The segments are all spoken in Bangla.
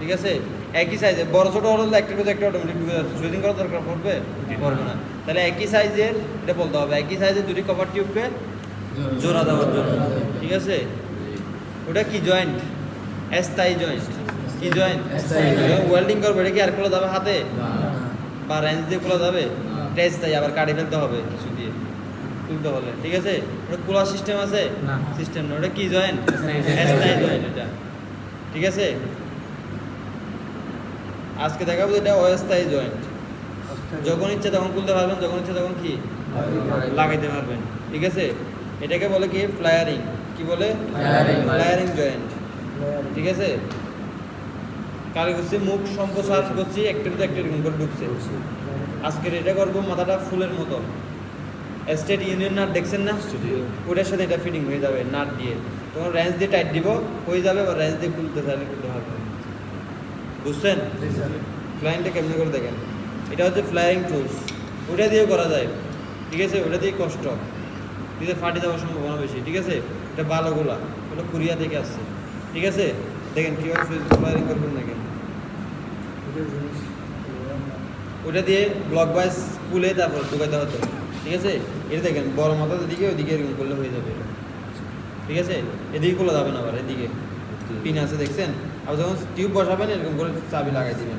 ঠিক আছে? একই সাইজে বড় ছোট হলে একটা করে একটা অটোমেটিক ঢুকে যাচ্ছে। সুইদিং করার দরকার পড়বে? পড়বে না। তাহলে একই সাইজের এটা বলতে হবে একই সাইজের দুটি কভার টিউবকে জোড়া দেওয়ার জন্য ঠিক আছে? ওটা কি জয়েন্ট স্থায়ী জয়েন্ট কি জয়েন্ট স্থায়ী ওয়েল্ডিং করবে এটা কি আর খোলা যাবে হাতে? বা রেঞ্জ দিয়ে খোলা যাবে? না। টেস্ট তাই আবার কাটে ফেলতে হবে কিছু দিয়ে তুলতে হলে ঠিক আছে? ওটা খোলা সিস্টেম আছে? না। সিস্টেম না ওটা কি জয়েন্ট স্থায়ী স্থায়ী জয়েন্ট এটা ঠিক আছে? আজকে দেখাবো এটা অস্থায়ী জয়েন্ট যখন ইচ্ছে তখন খুলতে পারবেন যখন ইচ্ছে তখন কি? লাগাইতে পারবেন। ঠিক আছে? এটাকে বলে কি? ফ্লায়ারিং কি বলে. ফ্লায়ারিং জয়েন্ট ঠিক আছে? কালে করছি মুখ সম্প্রসার করছি একটার তো একটা এরকম করে ঢুকছে। আজকের এটা করব মাথাটা ফুলের মতো। স্টেট ইউনিয়ন নাট দেখছেন না? ওটার সাথে এটা ফিটিং হয়ে যাবে নাট দিয়ে। তখন রেঞ্জ দিয়ে টাইট দিব হয়ে যাবে বা রেঞ্জ দিয়ে খুলতে চাইলে খুলতে পারবে। বুঝছেন? ফ্লাইংটা কেমনি করে দেখেন? এটা হচ্ছে ফ্লাইং টুলস ওটা দিয়েও করা যায়। ঠিক আছে? ওটা দিয়ে কষ্ট। দিতে ফাটে যাওয়ার সম্ভাবনা বেশি। ঠিক আছে? এটা ভালোগুলা ওটা কোরিয়া থেকে আসছে। ঠিক আছে? দেখেন কীভাবে ফ্লাইং করবেন দেখেন। ওটা দিয়ে ব্লক বাইজ খুলে তারপর ঢুকাইতে হতো ঠিক আছে? এটা দেখেন বড় মাথা দিকে ওইদিকে এরকম করলে হয়ে যাবে। ঠিক আছে? এদিকে খোলা যাবে না আবার এদিকে। পিন আছে দেখছেন? আবার যখন টিউব বসাবেন এরকম করে চাবি লাগাই দিবেন।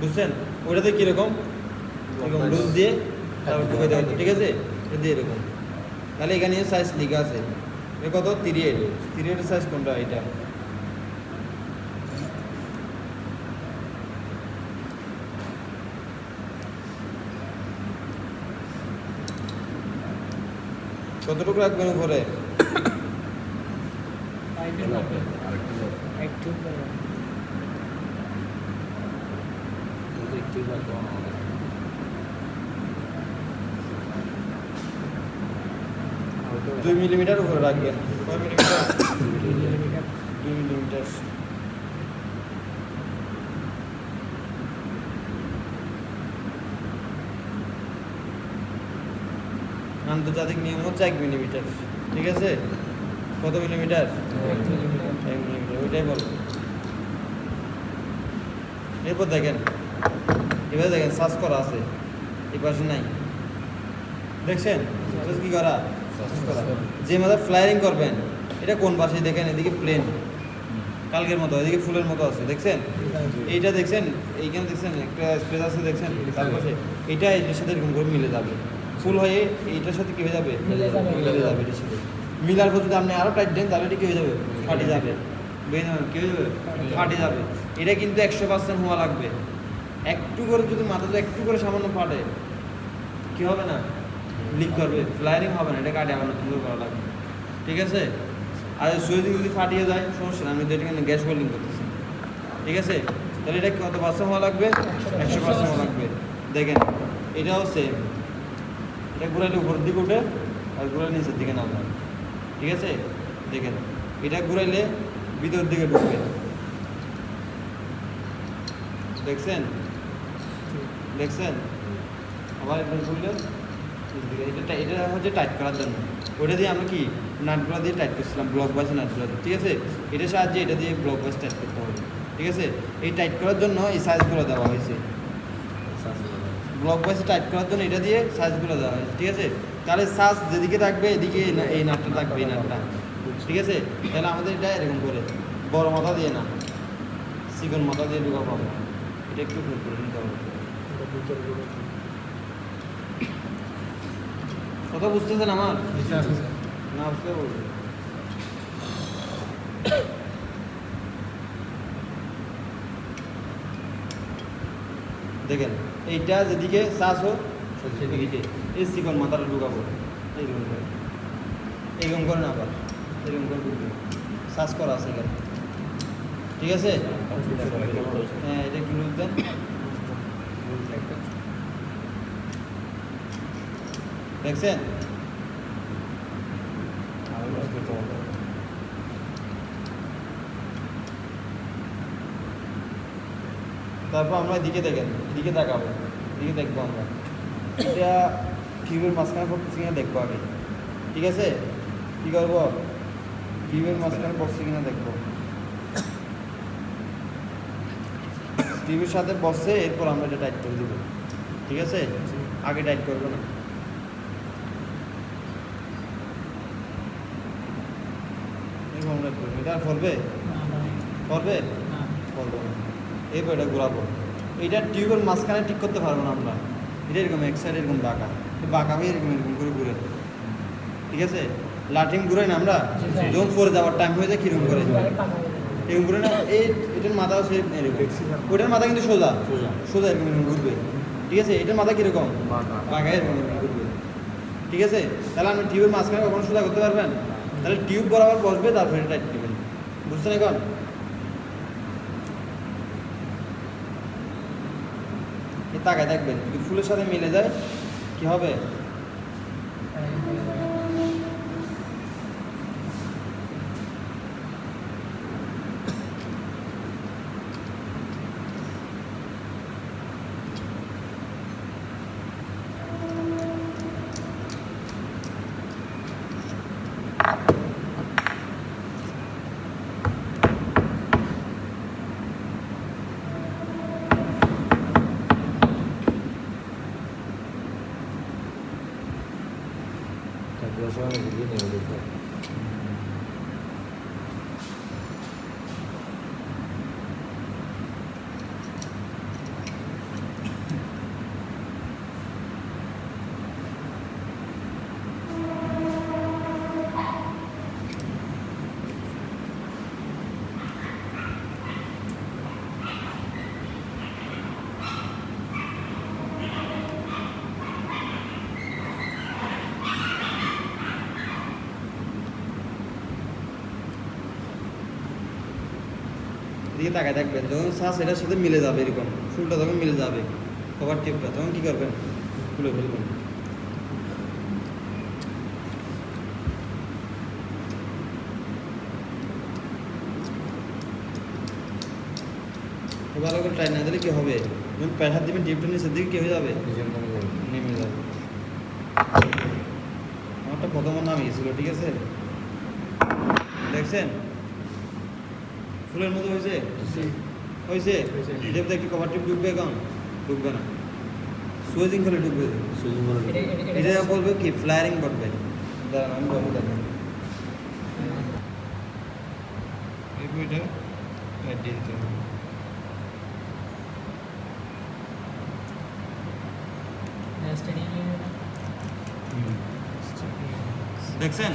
বুঝছেন? ওইটাতে কীরকম? এরকম লুজ দিয়ে তারপর ঢুকে দেওয়া ঠিক আছে? এটা দিয়ে এরকম। তাহলে এখানে সাইজ লিখা আছে। এ কত? তিরিয়েট তিরিয়েটের সাইজ কোনটা এটা? কতটুকু রাখবেন উপরে? দুই মিলিমিটার উপরে আন্তর্জাতিক নিয়ম হচ্ছে এক মিলিমিটার ঠিক আছে? কত মিলিমিটার ওইটাই এরপর দেখেন এবার দেখেন সার্চ করা আছে এই পাশে নাই। দেখছেন? কি করা? করা। যে মাথা ফ্লায়ারিং করবেন এটা কোন পাশে দেখেন এদিকে প্লেন কালকের মতো এদিকে ফুলের মতো আছে দেখছেন? এইটা দেখছেন? এইখানে দেখছেন? একটা স্পেস আছে দেখছেন? তার পাশে। এইটা এটার সাথে এরকম করে মিলে যাবে। ফুল হয়ে এইটার সাথে কি হয়ে যাবে? মিলে যাবে। মিলে যাবে এটার সাথে। মিলার পর যদি আপনি আরও টাইট দেন, তাহলে এটা কি হয়ে যাবে। ফাটে যাবে। বুঝে যাবেন কি হয়ে যাবে? ফাটে যাবে। এটা কিন্তু একশো পার্সেন্ট হওয়া লাগবে। একটু করে যদি মাথাতে একটু করে সামান্য ফাটে, কি হবে না? লিক করবে। ফ্লায়ারিং হবে না, এটা কাটে আমার নতুন করে লাগবে। ঠিক আছে? আর সুইচ যদি ফাটিয়ে যায়, সমস্যা আমি তো এটাকে গ্যাস ওয়েল্ডিং করতেছি। ঠিক আছে? তাহলে এটা কত পার্সেন্ট হওয়া লাগবে? একশো পার্সেন্ট হওয়া লাগবে। দেখেন, এটাও সেম এটা ঘুরাইলে উপরের দিকে উঠে, আর ঘুরাইলে নিচের দিকে নামবে। ঠিক আছে? দেখেন এটা ঘুরাইলে ভিতর দিকে ঢুকবে। দেখছেন? দেখছেন? আবার এটা ঘুরলে এটা এটা হচ্ছে টাইট করার জন্য। ওটা দিয়ে আমরা কি? নাটগুলো দিয়ে টাইট করছিলাম ব্লক বাস নাটগুলো দিয়ে। ঠিক আছে? এটার সাহায্যে এটা দিয়ে ব্লক বাস টাইট করতে হবে। ঠিক আছে? এই টাইট করার জন্য এই সাইজগুলো দেওয়া হয়েছে। ব্লক ওয়াইজ টাইপ করার জন্য এটা দিয়ে সাইজগুলো দেওয়া হয়েছে ঠিক আছে? তাহলে সাজ যেদিকে থাকবে এদিকে এই নাটটা থাকবে, এই নাটটা। ঠিক আছে? তাহলে আমাদের এটা এরকম করে, বড় মাথা দিয়ে না চিকন মাথা দিয়ে ঢুকা পাবো এটা একটু ভুল করে নিতে হবে। কথা বুঝতেছেন আমার? না, বুঝতে বলব দেখেন এইটা যেদিকে চাষ হোক সেদিকে এই চিকন মাথাটা ঢুকাবো। এইরকম করে। এইরকম করে না আবার এরকম করে ঢুকবে। শ্বাস করা আছে এখানে। ঠিক আছে? হ্যাঁ এটা একটু লুজ দেন দেখছেন? তারপর আমরা এদিকে দেখেন এদিকে দেখাবো এদিকে দেখব আমরা। এটা কিউবের মাঝখানে পড়তেছে কিনা দেখব আগে ঠিক আছে? কী করব? কিউবের মাঝখানে পড়ছে কিনা দেখব। টিভির সাথে বসে এরপর আমরা এটা টাইট করে দেবো। ঠিক আছে? আগে টাইট করব না। এরকম এটা আর করবে করবে করব না। এরপর এটা ঘোরাবো। এটা টিউবের মাঝখানে ঠিক করতে পারব না আমরা। এটা এরকম এক সাইড এরকম বাঁকা। বাঁকা হয়ে এরকম এরকম করে ঘুরে ঠিক আছে? লাঠিম ঘুরে না আমরা? জি, জি। যখন পরে যাওয়ার টাইম হয়ে যায় কীরকম করে? এরকম করে না? এই এটার মাথাও সে এরকম। ওটার মাথা কিন্তু সোজা। সোজা। সোজা এরকম এরকম ঘুরবে। ঠিক আছে? এটার মাথা কীরকম? বাঁকা। এরকম এরকম ঘুরবে। ঠিক আছে? তাহলে আপনি টিউবের মাঝখানে কখনো সোজা করতে পারবেন? তাহলে টিউব বরাবর বসবে তারপরে এটা টাইট দিবেন বুঝছেন এখন এই তাকায় দেখবেন যদি ফুলের সাথে মিলে যায় কি হবে? Как должна? এদিকে তাকায় দেখবেন যখন শ্বাস এটার সাথে মিলে যাবে এরকম ফুলটা তখন মিলে যাবে কভার টিপটা তখন কি করবেন? খুলে ফেলবেন। ভালো করে টাইট না দিলে কি হবে? যখন প্যাসার দিবেন টিপটা নিচের দিকে কি হয়ে যাবে? নেমে যাবে। আমারটা প্রথম নামে গেছিল ঠিক আছে? দেখছেন? ফুলের মতো হয়েছে? হয়েছে। হয়েছে। এটাতে একটি কভার টিপ ঢুকবে এখন? ঢুকবে না। সুইজিং করে ঢুকবে। সুইজিং করে এটা বলবে কি? ফ্লায়ারিং করবে। দাঁড়ান আমি বলব দেখেন এই বইটা লাইট দিয়ে দিতে হবে। দেখছেন?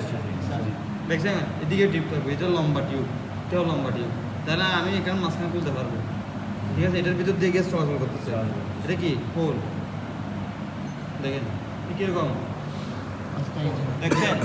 দেখছেন? এদিকে টিপ থাকবে এটা লম্বা টিউব এটাও লম্বা টিউব। তাহলে আমি এখানে মাঝখানে খুলতে পারব। ঠিক আছে? এটার ভিতর দিয়ে গ্যাস চলাচল করতেছে। এটা কি? হোল। দেখেন। কীরকম? দেখছেন?